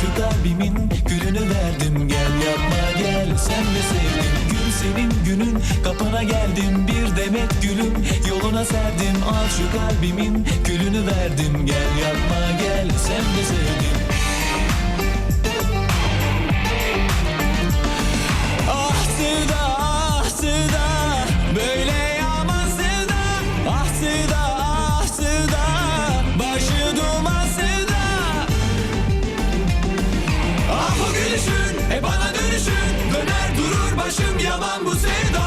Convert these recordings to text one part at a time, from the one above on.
şu kalbimin gülünü verdim. Gel yapma gel. Sen de sevdim Gün senin günün. Kapına geldim. Bir demet gülüm. Yoluna serdim. Al şu kalbimin gülünü verdim. Gel yapma gel. Sen de sevdim başım yaman bu sevda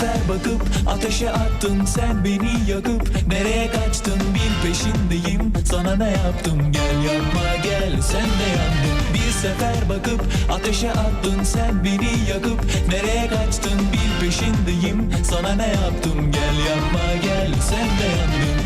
sefer bakıp ateşe attın sen beni yakıp Nereye kaçtın? Bil peşindeyim sana ne yaptım? Gel yapma gel sen de yandın. Bir sefer bakıp ateşe attın sen beni yakıp Nereye kaçtın? Bil peşindeyim sana ne yaptım? Gel yapma gel sen de yandın